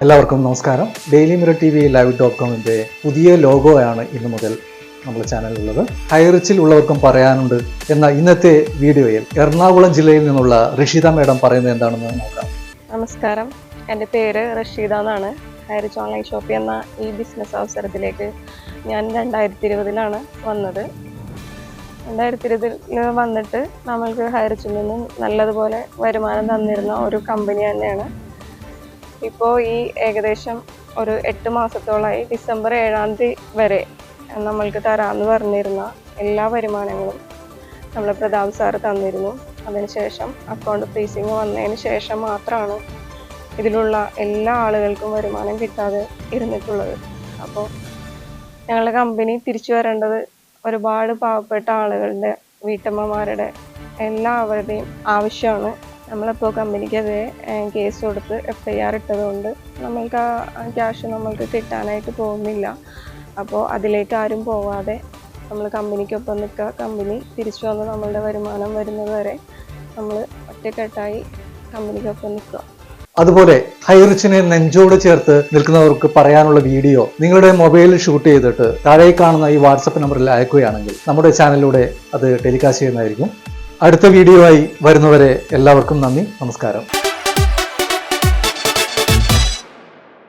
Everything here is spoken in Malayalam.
എല്ലാവർക്കും നമസ്കാരം. Daily mirror TV live dot dot കോമിന്റെ പുതിയ ലോഗോയാണ് ഇന്നു മുതൽ നമ്മുടെ ചാനലിലുള്ളത് ഹൈറിച്ചിൽ ഉള്ളവർക്കും പറയാനുണ്ട് എന്ന ഇന്നത്തെ വീഡിയോയിൽ എറണാകുളം ജില്ലയിൽ നിന്നുള്ള റഷീദ മേഡം പറയുന്നത് എന്താണെന്ന് നോക്കാം. നമസ്കാരം. എന്റെ പേര് റഷീദ എന്നാണ്. ഹൈറിച്ച് ഓൺലൈൻ ഷോപ്പ് എന്ന ഈ ബിസിനസ് അവസരത്തിലേക്ക് ഞാൻ രണ്ടായിരത്തി ഇരുപതിലാണ് വന്നത്. രണ്ടായിരത്തി ഇരുപതിൽ വന്നിട്ട് നമ്മൾക്ക് ഹൈറിച്ചിൽ നിന്നും നല്ലതുപോലെ വരുമാനം തന്നിരുന്ന ഒരു കമ്പനി തന്നെയാണ് ഇപ്പോൾ ഈ ഏകദേശം ഒരു എട്ട് മാസത്തോളമായി ഡിസംബർ ഏഴാം തീയതി വരെ നമ്മൾക്ക് തരാമെന്ന് പറഞ്ഞിരുന്ന എല്ലാ വരുമാനങ്ങളും നമ്മൾ പ്രതാപ് സാറ് തന്നിരുന്നു. അതിനുശേഷം അക്കൗണ്ട് ഫ്രീസിങ് വന്നതിന് ശേഷം മാത്രമാണ് ഇതിലുള്ള എല്ലാ ആളുകൾക്കും വരുമാനം കിട്ടാതെ ഇരുന്നിട്ടുള്ളത്. അപ്പോൾ ഞങ്ങളുടെ കമ്പനി തിരിച്ചു വരേണ്ടത് ഒരുപാട് പാവപ്പെട്ട ആളുകളുടെ വീട്ടമ്മമാരുടെ എല്ലാവരുടെയും ആവശ്യമാണ്. നമ്മളിപ്പോൾ കമ്പനിക്കത് കേസ് കൊടുത്ത് എഫ് ഐ ആർ ഇട്ടതുകൊണ്ട് നമ്മൾക്ക് ആ ക്യാഷ് നമ്മൾക്ക് കിട്ടാനായിട്ട് പോകുന്നില്ല. അപ്പോൾ അതിലേക്ക് ആരും പോവാതെ നമ്മൾ കമ്പനിക്കൊപ്പം നിൽക്കുക കമ്പനി തിരിച്ചു വന്ന് നമ്മളുടെ വരുമാനം വരുന്നത് വരെ നമ്മൾ ഒറ്റക്കെട്ടായി കമ്പനിക്കൊപ്പം നിൽക്കുക അതുപോലെ ഹൈറിച്ചിനെ നെഞ്ചോട് ചേർത്ത് നിൽക്കുന്നവർക്ക് പറയാനുള്ള വീഡിയോ നിങ്ങളുടെ മൊബൈലിൽ ഷൂട്ട് ചെയ്തിട്ട് താഴെ കാണുന്ന ഈ വാട്സപ്പ് നമ്പറിൽ അയക്കുകയാണെങ്കിൽ നമ്മുടെ ചാനലിലൂടെ അത് ടെലികാസ്റ്റ് ചെയ്യുന്നതായിരിക്കും. അടുത്ത വീഡിയോ ആയി വരുന്നവരെ എല്ലാവർക്കും നന്ദി നമസ്കാരം.